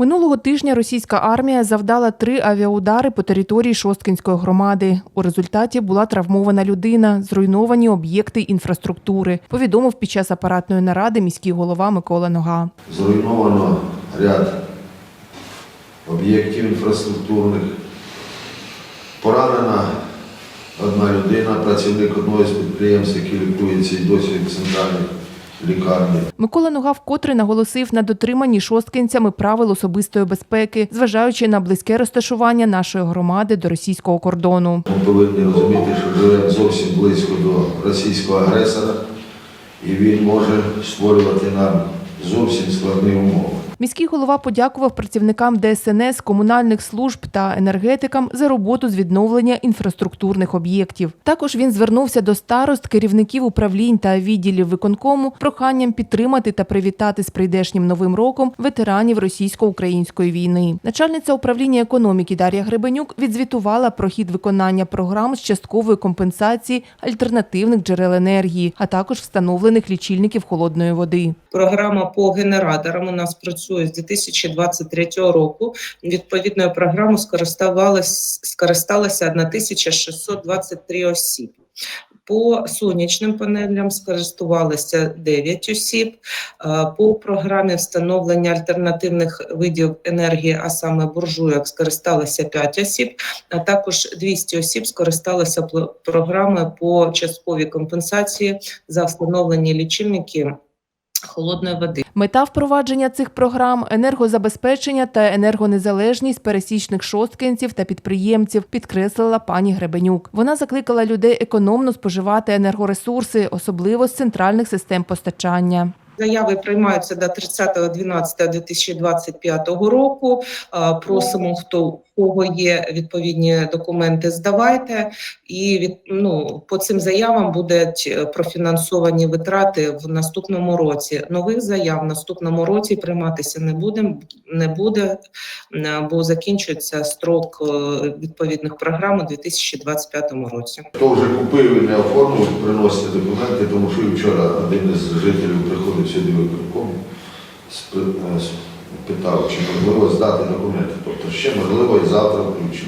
Минулого тижня російська армія завдала три авіаудари по території Шосткинської громади. У результаті була травмована людина, зруйновані об'єкти інфраструктури. Повідомив під час апаратної наради міський голова Микола Нога. Зруйновано ряд об'єктів інфраструктурних. Поранена одна людина, працівник одного з підприємств, який лікується і досі в центральній лікарні. Микола Нога вкотре наголосив на дотриманні шосткинцями правил особистої безпеки, зважаючи на близьке розташування нашої громади до російського кордону. Ми повинні розуміти, що живемо зовсім близько до російського агресора, і він може створювати нам зовсім складні умови. Міський голова подякував працівникам ДСНС, комунальних служб та енергетикам за роботу з відновлення інфраструктурних об'єктів. Також він звернувся до старост, керівників управлінь та відділів виконкому проханням підтримати та привітати з прийдешнім новим роком ветеранів російсько-української війни. Начальниця управління економіки Дар'я Гребенюк відзвітувала про хід виконання програм з часткової компенсації альтернативних джерел енергії, а також встановлених лічильників холодної води. Програма по генераторам у нас працює з 2023 року. Відповідною програмою скористувалось, скористалося 1623 осіб. По сонячним панелям скористувалися 9 осіб. Е, По програмі встановлення альтернативних видів енергії, а саме буржуйок, скористалося 5 осіб, а також 200 осіб скористалися програмою по частковій компенсації за встановлені лічильники холодної води. Мета впровадження цих програм енергозабезпечення та енергонезалежність пересічних шосткинців та підприємців, підкреслила пані Гребенюк. Вона закликала людей економно споживати енергоресурси, особливо з центральних систем постачання. Заяви приймаються до 30.12.2025 року. Просимо, хто кого є відповідні документи, здавайте. І від ну по цим заявам будуть е, профінансовані витрати в наступному році. Нових заяв в наступному році прийматися не буде, не буде, е, бо закінчується строк е, відповідних програм у 2025 році. Хто вже купив і не оформив, приносите документи, тому що вчора один із жителів приходив сюди виконкому, е, питав, чи можливо здати документи. Тобто ще можливо і завтра включно.